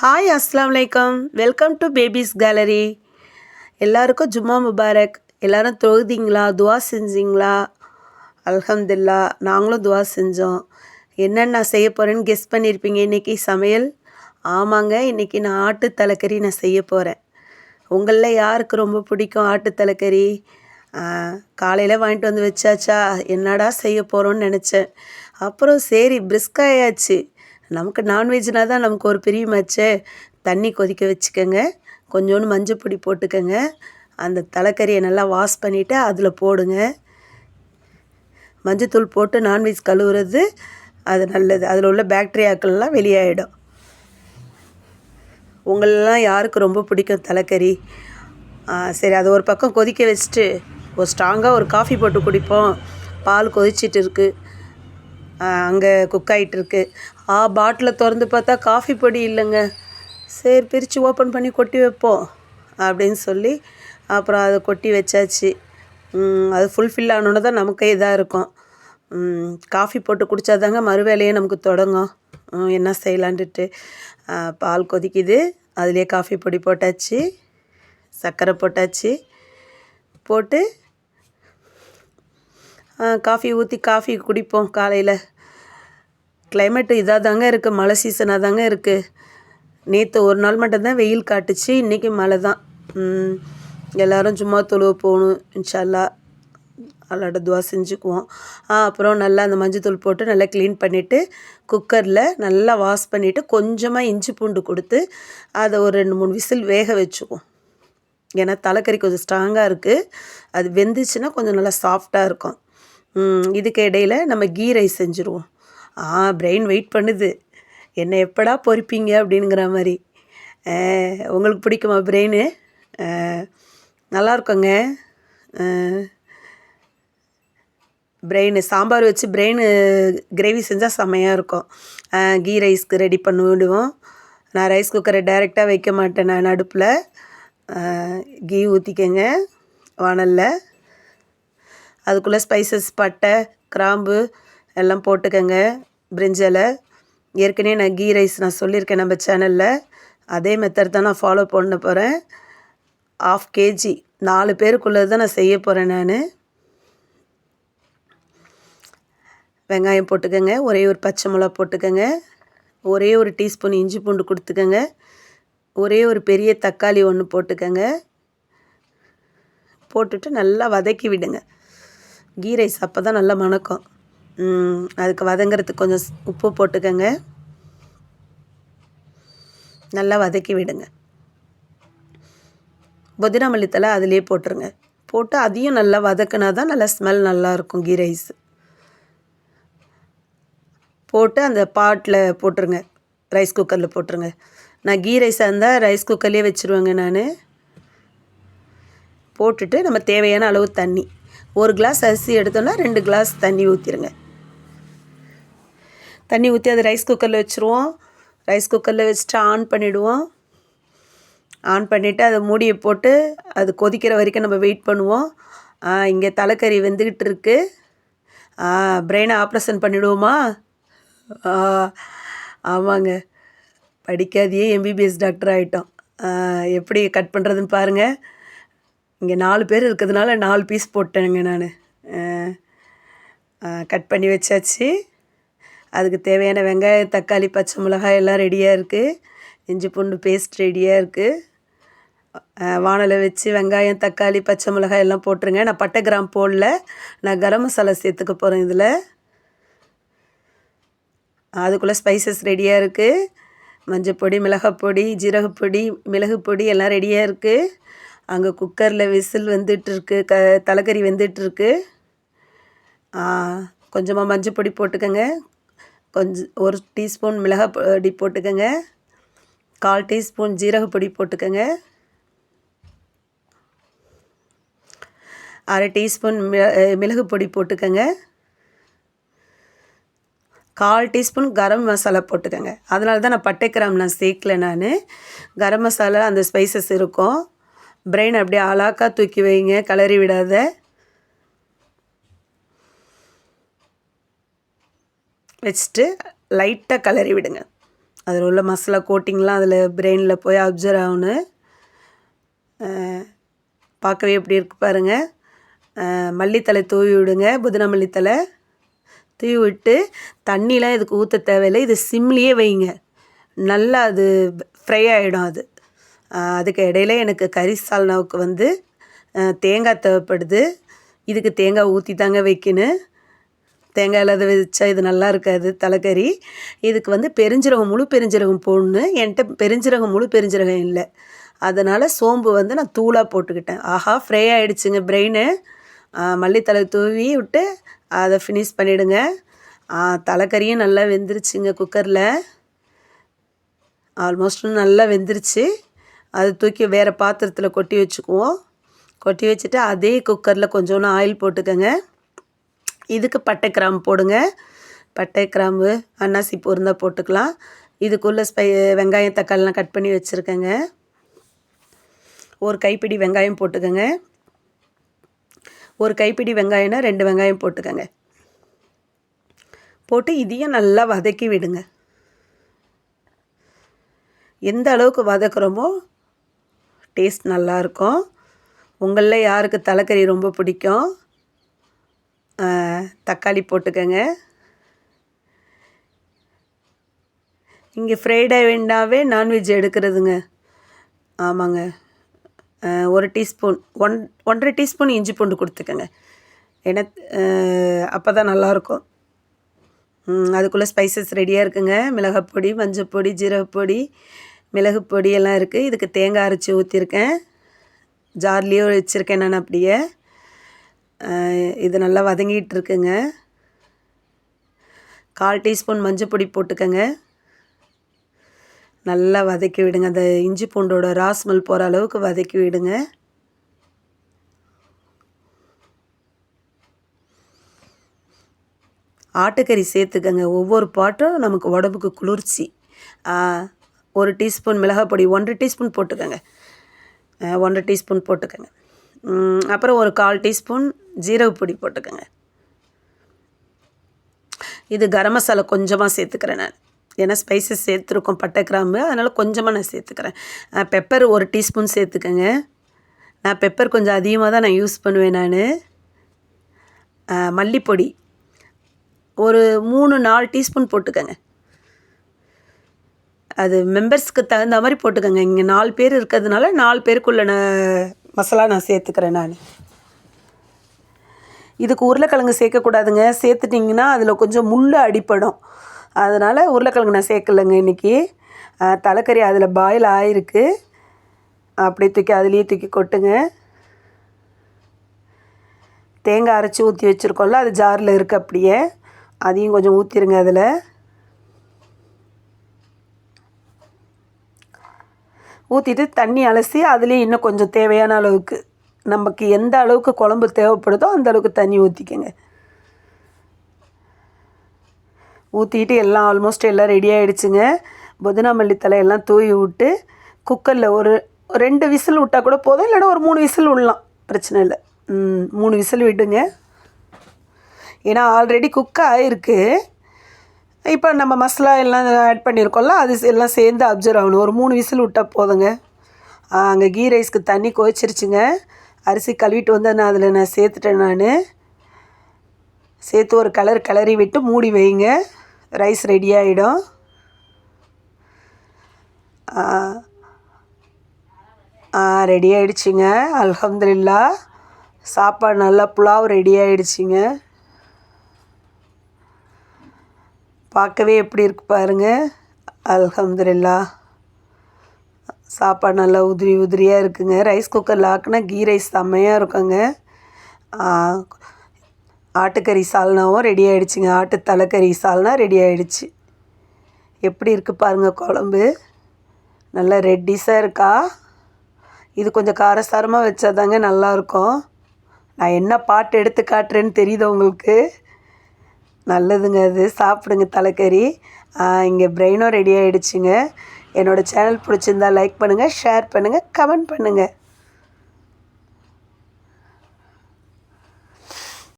Hi அஸ்லாம் வலைக்கம் welcome to babies gallery எல்லாருக்கும் ஜும்மா முபாரக். எல்லோரும் தொழுதிங்களா? துவா செஞ்சீங்களா? அல்ஹம்துல்லா நாங்களும் துவா செஞ்சோம். என்னென்ன நான் செய்ய போகிறேன்னு கெஸ் பண்ணியிருப்பீங்க இன்றைக்கி சமையல்? ஆமாங்க இன்றைக்கி நான் ஆட்டு தலைக்கறி நான் செய்ய போகிறேன் உங்களில் யாருக்கு ரொம்ப பிடிக்கும் ஆட்டு தலைக்கறி? காலையில் வாங்கிட்டு வந்து வச்சாச்சா? என்னடா செய்ய போகிறோன்னு நினச்சேன். அப்புறம் சரி பிரிஸ்காயாச்சு நமக்கு நான்வெஜ்னா தான் நமக்கு ஒரு பிரியமாச்சே தண்ணி கொதிக்க வச்சுக்கோங்க. கொஞ்சோண்டு மஞ்சள் பொடி போட்டுக்கோங்க. அந்த தலைக்கறியை நல்லா வாஷ் பண்ணிவிட்டு அதில் போடுங்க. மஞ்சத்தூள் போட்டு நான்வெஜ் கழுவுறது அது நல்லது. அதில் உள்ள பேக்டீரியாக்கள்லாம் வெளியாகிடும் உங்களெல்லாம் யாருக்கு ரொம்ப பிடிக்கும் தலைக்கறி? சரி அதை ஒரு பக்கம் கொதிக்க வச்சுட்டு ஒரு ஸ்ட்ராங்காக ஒரு காஃபி போட்டு குடிப்போம். பால் கொதிச்சிட்டு இருக்குது அங்கே குக் ஆகிட்டுருக்கு ஆ பாட்டிலை திறந்து பார்த்தா காஃபி பொடி இல்லைங்க. சரி பிரித்து ஓப்பன் பண்ணி கொட்டி வைப்போம் அப்படின்னு சொல்லி அப்புறம் அதை கொட்டி வச்சாச்சு. அது ஃபுல்ஃபில் ஆனோன்னு தான் நமக்கே இதாக இருக்கும். காஃபி போட்டு குடித்தாதாங்க மறுவேலையே நமக்கு தொடங்கும். என்ன செய்யலான்ட்டு பால் கொதிக்குது. அதுலேயே காஃபி பொடி போட்டாச்சு சர்க்கரை போட்டாச்சு போட்டு காஃபி ஊற்றி காஃபி குடிப்போம் காலையில். கிளைமேட்டு இதாக தாங்க இருக்குது மழை சீசனாக தாங்க இருக்குது நேற்று ஒரு நாள் மட்டும்தான் வெயில் காட்டுச்சு. இன்றைக்கி மழை தான். எல்லோரும் சும்மா தொழுவ போகணும். இன்ஷால்லா. அல்லாட துவா செஞ்சுக்குவோம். அப்புறம் நல்லா அந்த மஞ்சத்தூள் போட்டு நல்லா க்ளீன் பண்ணிவிட்டு குக்கரில் நல்லா வாஷ் பண்ணிவிட்டு கொஞ்சமாக இஞ்சி பூண்டு கொடுத்து அதை ஒரு ரெண்டு மூணு விசில் வேக வச்சுக்குவோம். ஏன்னா தலைக்கறி கொஞ்சம் ஸ்ட்ராங்காக இருக்குது அது வெந்துச்சுன்னா கொஞ்சம் நல்லா சாஃப்டாக இருக்கும். இதுக்கு இடையில் நம்ம கீ ரைஸ் செஞ்சுருவோம். ஆ பிரெயின் வெயிட் பண்ணுது. என்னை எப்படா பொறிப்பீங்க அப்படிங்கிற மாதிரி. உங்களுக்கு பிடிக்குமா பிரெயின் நல்லா இருக்குங்க பிரெயின் சாம்பார் வச்சு பிரெயின் கிரேவி செஞ்சால் செம்மையாக இருக்கும். கீ ரைஸ்க்கு ரெடி பண்ணி விடுவோம் நான் ரைஸ் குக்கரை டைரெக்டாக வைக்க மாட்டேன் நான் அடுப்பில் கீ ஊற்றிக்கங்க வானலில். அதுக்குள்ளே ஸ்பைசஸ் பட்டை கிராம்பு எல்லாம் போட்டுக்கோங்க. பிரிஞ்சலை ஏற்கனவே நான் கீ ரைஸ் நான் சொல்லியிருக்கேன் நம்ம சேனலில் அதே மெத்தட் தான் நான் ஃபாலோ பண்ண போகிறேன் ஆஃப் கேஜி நாலு பேருக்குள்ளது தான் நான் செய்ய போகிறேன் நான். வெங்காயம் போட்டுக்கோங்க. ஒரே ஒரு பச்சை மிளகா போட்டுக்கோங்க. ஒரே ஒரு டீஸ்பூன் இஞ்சி பூண்டு கொடுத்துக்கோங்க. ஒரே ஒரு பெரிய தக்காளி ஒன்று போட்டுக்கோங்க. போட்டுட்டு நல்லா வதக்கி விடுங்க. கீ ரைஸ் அப்போ தான் நல்லா மணக்கும். அதுக்கு வதங்கிறதுக்கு கொஞ்சம் உப்பு போட்டுக்கோங்க. நல்லா வதக்கி விடுங்க. புதினா மல்லித்தலை அதிலே போட்டுருங்க. போட்டு அதையும் நல்லா வதக்குனா தான் நல்லா ஸ்மெல் நல்லாயிருக்கும் கீ ரைஸ் போட்டு அந்த பாட்டில் போட்டுருங்க. ரைஸ் குக்கரில் போட்டுருங்க. நான் கீ ரைஸாக இருந்தால் ரைஸ் குக்கர்லேயே வச்சுருவேங்க நான். போட்டுட்டு நம்ம தேவையான அளவு தண்ணி. ஒரு கிளாஸ் அரிசி எடுத்தோன்னா ரெண்டு கிளாஸ் தண்ணி ஊற்றிடுங்க தண்ணி ஊற்றி அதை ரைஸ் குக்கரில் வச்சுருவோம். ரைஸ் குக்கரில் வச்சுட்டு ஆன் பண்ணிவிடுவோம் ஆன் பண்ணிவிட்டு அதை மூடியை போட்டு அது கொதிக்கிற வரைக்கும் நம்ம வெயிட் பண்ணுவோம். இங்கே தலைக்கறி வெந்துக்கிட்டு இருக்கு. பிரெயினை ஆப்ரேஷன் பண்ணிவிடுவோமா ஆமாங்க. படிக்காதையே எம்பிபிஎஸ் டாக்டர் ஆகிட்டோம் எப்படி கட் பண்ணுறதுன்னு பாருங்கள் இங்கே நாலு பேர் இருக்கிறதுனால நாலு பீஸ் போட்டேனுங்க நான். கட் பண்ணி வச்சாச்சு. அதுக்கு தேவையான வெங்காயம் தக்காளி பச்சை மிளகாய் எல்லாம் ரெடியாக இருக்குது இஞ்சி பூண்டு பேஸ்ட் ரெடியாக இருக்குது வானலை வச்சு வெங்காயம் தக்காளி பச்சை மிளகாய் எல்லாம் போட்டுருங்க. நான் பட்டை கிராம் போடல. நான் கரம் மசாலா சேர்த்துக்க போகிறேன் இதில். அதுக்குள்ளே ஸ்பைசஸ் ரெடியாக இருக்குது மஞ்சள் பொடி மிளகாப்பொடி ஜீரகப்பொடி மிளகு பொடி எல்லாம் ரெடியாக இருக்குது அங்கே குக்கரில் விசில் வந்துட்டுருக்கு க தலைக்கறி வெந்துட்டுருக்கு. கொஞ்சமாக மஞ்சள் பொடி போட்டுக்கோங்க. கொஞ்சம் ஒரு டீஸ்பூன் மிளகாய் பொடி போட்டுக்கோங்க. கால் டீஸ்பூன் ஜீரகப்பொடி போட்டுக்கோங்க. அரை டீஸ்பூன் மிளகு பொடி போட்டுக்கோங்க. கால் டீஸ்பூன் கரம் மசாலா போட்டுக்கோங்க. அதனால தான் நான் பட்டை கிராம் நான் சேர்க்கல நான். கரம் மசாலா அந்த ஸ்பைசஸ் இருக்கும். பிரெயின் அப்படியே அலாக்காக தூக்கி வைங்க கலரி விடாத. வச்சுட்டு லைட்டாக கலரி விடுங்க. அதில் உள்ள மசாலா கோட்டிங்லாம் அதில் பிரெயினில் போய் அப்சர்வ் ஆகணும். பார்க்கவே எப்படி இருக்கு பாருங்கள் மல்லித்தலை தூவி விடுங்க புதினா மல்லித்தலை. தூவி விட்டு தண்ணிலாம் இதுக்கு ஊற்ற தேவையில்லை இது சிம்லேயே வைங்க. நல்லா அது ஃப்ரை ஆகிடும் அது. அதுக்கு இடையில எனக்கு கறி சால்னாவுக்கு வந்து தேங்காய் தேவைப்படுது. இதுக்கு தேங்காய் ஊற்றி தாங்க வைக்கணும் தேங்காய் இல்லாத வச்சா இது நல்லா இருக்காது தலைக்கறி. இதுக்கு வந்து பெருஞ்சீரகம் முழு பெருஞ்சீரகம் போடணும் என்கிட்ட பெருஞ்சீரகம் முழு பெருஞ்சீரகம் இல்லை. அதனால் சோம்பு வந்து நான் தூளாக போட்டுக்கிட்டேன். ஆஹா ஃப்ரை ஆகிடுச்சுங்க பிரெயினு மல்லித்தலை தூவி விட்டு அதை ஃபினிஷ் பண்ணிவிடுங்க தலைக்கறியும் நல்லா வெந்துருச்சுங்க குக்கரில் ஆல்மோஸ்ட் நல்லா வெந்துருச்சு. அது தூக்கி வேறு பாத்திரத்தில் கொட்டி வச்சுக்குவோம். கொட்டி வச்சுட்டு அதே குக்கரில் கொஞ்சோண்டு ஆயில் போட்டுக்கோங்க. இதுக்கு பட்டை கிராம்பு போடுங்க. பட்டை கிராம்பு அன்னாசி பூ இருந்தால் போட்டுக்கலாம். இதுக்குள்ளே ஸ்பை வெங்காயம் தக்காளிலாம் கட் பண்ணி வச்சுருக்கேங்க. ஒரு கைப்பிடி வெங்காயம் போட்டுக்கோங்க. ஒரு கைப்பிடி வெங்காயம்னா ரெண்டு வெங்காயம் போட்டுக்கோங்க. போட்டு இதையும் நல்லா வதக்கி விடுங்க. எந்த அளவுக்கு வதக்குறோமோ டேஸ்ட் நல்லாயிருக்கும். உங்களில் யாருக்கு தலைக்கறி ரொம்ப பிடிக்கும்? தக்காளி போட்டுக்கோங்க. இங்கே ஃப்ரைடே வேண்டாவே நான்வெஜ் எடுக்கிறதுங்க. ஆமாங்க. ஒரு டீஸ்பூன் ஒன் ஒன்றரை டீஸ்பூன் இஞ்சி பூண்டு கொடுத்துக்கோங்க. ஏன்னா அப்போ தான் நல்லாயிருக்கும். அதுக்குள்ளே ஸ்பைசஸ் ரெடியாக இருக்குங்க. மிளகாப்பொடி மஞ்சப்பொடி ஜீரகப்பொடி மிளகு பொடியெல்லாம் இருக்குது இதுக்கு தேங்காய் அரைச்சி ஊற்றிருக்கேன் ஜார்லேயும் வச்சுருக்கேன் நான் அப்படியே. இது நல்லா வதங்கிட்டு இருக்குங்க. கால் டீஸ்பூன் மஞ்சள் பொடி போட்டுக்கோங்க. நல்லா வதக்கி விடுங்க. அந்த இஞ்சி பூண்டோட ராஸ்மல் போகிற அளவுக்கு வதக்கி விடுங்க. ஆட்டுக்கறி சேர்த்துக்கங்க. ஒவ்வொரு பாட்டும் நமக்கு உடம்புக்கு குளிர்ச்சி. ஒரு டீஸ்பூன் மிளகாய் பொடி ஒன்றரை டீஸ்பூன் போட்டுக்கோங்க. ஒன்றரை டீஸ்பூன் போட்டுக்கோங்க. அப்புறம் ஒரு கால் டீஸ்பூன் ஜீரக பொடி போட்டுக்கோங்க. இது கரம் மசாலா கொஞ்சமாக சேர்த்துக்கிறேன் நான். ஏன்னா ஸ்பைசஸ் சேர்த்துருக்கோம் பட்டை கிராம்பு அதனால் கொஞ்சமாக நான் சேர்த்துக்கிறேன். பெப்பர் ஒரு டீஸ்பூன் சேர்த்துக்கோங்க. நான் பெப்பர் கொஞ்சம் அதிகமாக தான் நான் யூஸ் பண்ணுவேன் நான். மல்லிப்பொடி ஒரு மூணு நாலு டீஸ்பூன் போட்டுக்கோங்க. அது மெம்பர்ஸ்க்கு தகுந்த மாதிரி போட்டுக்கோங்க. இங்கே நாலு பேர் இருக்கிறதுனால நாலு பேருக்குள்ள மசாலா நான் சேர்த்துக்கிறேன் நான். இதுக்கு உருளைக்கிழங்கு சேர்க்கக்கூடாதுங்க. சேர்த்துட்டிங்கன்னா அதில் கொஞ்சம் முள் அடிப்படும் அதனால் உருளைக்கிழங்கு நான் சேர்க்கலைங்க இன்றைக்கி தலைக்கறி அதில் பாயில் ஆகிருக்கு அப்படியே தூக்கி அதுலேயே தூக்கி கொட்டுங்க. தேங்காய் அரைச்சி ஊற்றி வச்சுருக்கோம்ல அது ஜாரில் இருக்குது அப்படியே. அதையும் கொஞ்சம் ஊற்றிடுங்க அதில். ஊற்றிட்டு தண்ணி அலசி அதுலேயும் இன்னும் கொஞ்சம் தேவையான அளவுக்கு நமக்கு எந்த அளவுக்கு குழம்பு தேவைப்படுதோ அந்த அளவுக்கு தண்ணி ஊற்றிக்கங்க ஊற்றிட்டு எல்லாம் ஆல்மோஸ்ட் எல்லாம் ரெடி ஆகிடுச்சுங்க புதினா மல்லித்தலை எல்லாம் தூவி விட்டு குக்கரில் ஒரு ரெண்டு விசில் விட்டால் கூட போதும் இல்லைன்னா ஒரு மூணு விசில் விடலாம். பிரச்சனை இல்லை. மூணு விசில் விடுங்க. ஏன்னா ஆல்ரெடி குக் ஆகிருக்கு இப்போ நம்ம மசாலா எல்லாம் ஆட் பண்ணியிருக்கோம்ல அது எல்லாம் சேர்ந்து அப்சர்வ் ஆகணும். ஒரு மூணு விசில் விட்டால் போதுங்க. அங்கே கீ ரைஸ்க்கு தண்ணி கொதிச்சிருச்சுங்க. அரிசி கழுவிட்டு வந்து நான் அதில் நான் சேர்த்துட்டேன் நான். சேர்த்து ஒரு கலர் கிளறி விட்டு மூடி வைங்க. ரைஸ் ரெடி ஆகிடும் ரெடி ஆகிடுச்சிங்க அலமதுல்லா சாப்பாடு நல்லா புலாவ் ரெடி ஆகிடுச்சிங்க பார்க்கவே எப்படி இருக்கு பாருங்கள் அலமதுல்லா சாப்பாடு நல்லா உதிரி உதிரியாக இருக்குங்க. ரைஸ் குக்கரில் ஆக்குனா கீ ரைஸ் செம்மையாக இருக்குங்க. ஆட்டுக்கறி சால்னாவும் ரெடி ஆகிடுச்சிங்க ஆட்டு தலைக்கறி சால்னா ரெடி ஆகிடுச்சி எப்படி இருக்குது பாருங்கள் குழம்பு. நல்லா ரெட்டிஸாக இருக்கா? இது கொஞ்சம் காரசாரமாக வச்சாதாங்க நல்லாயிருக்கும் நான் என்ன பாட்டு எடுத்து காட்டுறேன்னு தெரியுது உங்களுக்கு? நல்லதுங்க அது சாப்பிடுங்க தலைக்கறி. இங்கே பிரெயினும் ரெடி ஆகிடுச்சிங்க என்னோடய சேனல் பிடிச்சிருந்தா லைக் பண்ணுங்கள் ஷேர் பண்ணுங்கள் கமெண்ட் பண்ணுங்கள்